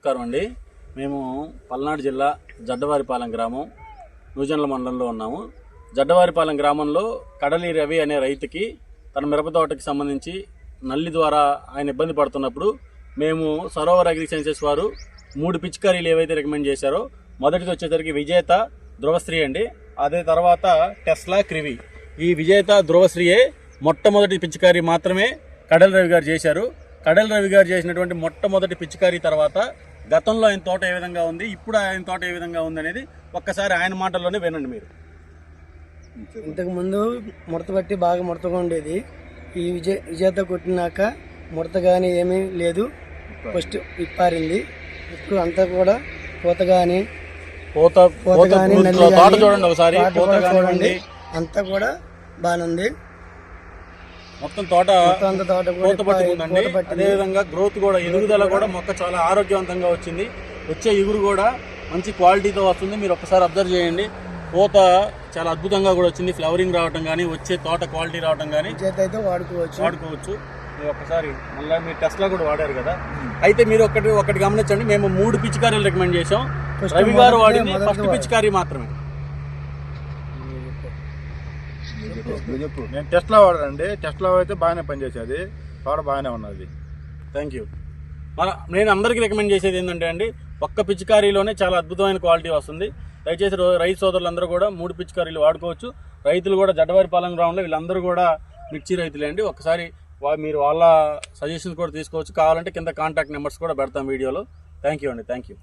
నమస్కారం అండి. మేము పల్నాడు జిల్లా జడ్డవారిపాలెం గ్రామం నూజన్ల మండలంలో ఉన్నాము. జడ్డవారిపాలెం గ్రామంలో కడలి రవి అనే రైతుకి తన మిరప తోటకి సంబంధించి నల్లి ద్వారా ఆయన ఇబ్బంది పడుతున్నప్పుడు మేము సరోవర్ అగ్రి సైన్సెస్ వారు మూడు పిచికారీలు ఏవైతే రికమెండ్ చేశారో మొదటిది వచ్చేసరికి విజేత ధ్రువశ్రీ అండి. అదే తర్వాత టెస్లా క్రివి. ఈ విజేత ధ్రువశ్రీయే మొట్టమొదటి పిచికారీ మాత్రమే కడలి రవి గారు చేశారు. కడలి రవి గారు చేసినటువంటి మొట్టమొదటి పిచికారీ తర్వాత గతంలో ఆయన తోట ఏ విధంగా ఉంది ఇప్పుడు ఆయన తోట ఏ విధంగా ఉంది అనేది ఒక్కసారి ఆయన మాటల్లోనే వినండి మీరు. ఇంతకు ముందు ముడత పట్టి బాగా ముడతగా ఉండేది. ఈ విజయ విజేత కొట్టినాక ముడత కానీ ఏమీ లేదు. ఫస్ట్ ఇప్పారింది. ఇప్పుడు అంతా కూడా పూత కానీ పూత పూత కానీ నల్లి చూడండి ఒకసారి పూత చూడండి. అంతా కూడా బాగానే ఉంది మొత్తం తోట పూత పట్టుకుందండి పూత పట్టింది. అదే విధంగా గ్రోత్ కూడా ఎదుగుదల కూడా మొక్క చాలా ఆరోగ్యవంతంగా వచ్చింది. వచ్చే ఇగురు కూడా మంచి క్వాలిటీతో వస్తుంది. మీరు ఒక్కసారి అబ్జర్వ్ చేయండి. పూత చాలా అద్భుతంగా కూడా వచ్చింది. ఫ్లవరింగ్ రావటం కానీ వచ్చే తోట క్వాలిటీ రావటం కానీ వాడుకోవచ్చు. వాడుకోవచ్చు. మీరు ఒక్కసారి మళ్ళీ మీరు టెస్లా కూడా వాడారు కదా. అయితే మీరు ఒకటి ఒకటి గమనించండి. మేము మూడు పిచికారీలు రికమెండ్ చేసాం రవి గారు వాడింది. ఫస్ట్. పిచికారీ మాత్రమే. నేను టెస్ట్లో వాడానండి టెస్ట్లో అయితే బాగానే పనిచేసేది. పవర్ బాగానే ఉన్నది. థ్యాంక్ యూ మన నేను అందరికీ రికమెండ్ చేసేది ఏంటంటే అండి ఒక్క పిచికారీలోనే చాలా అద్భుతమైన క్వాలిటీ వస్తుంది. దయచేసి రైతు సోదరులందరూ కూడా మూడు పిచికారీలు వాడుకోవచ్చు. రైతులు కూడా జడ్డవారి పాలన గ్రామంలో వీళ్ళందరూ కూడా మిర్చి రైతులే అండి. ఒకసారి మీరు వాళ్ళ సజెషన్స్ కూడా తీసుకోవచ్చు. కావాలంటే కింద కాంటాక్ట్ నెంబర్స్ కూడా పెడతాం వీడియోలో. థ్యాంక్ యూ అండి. Thank you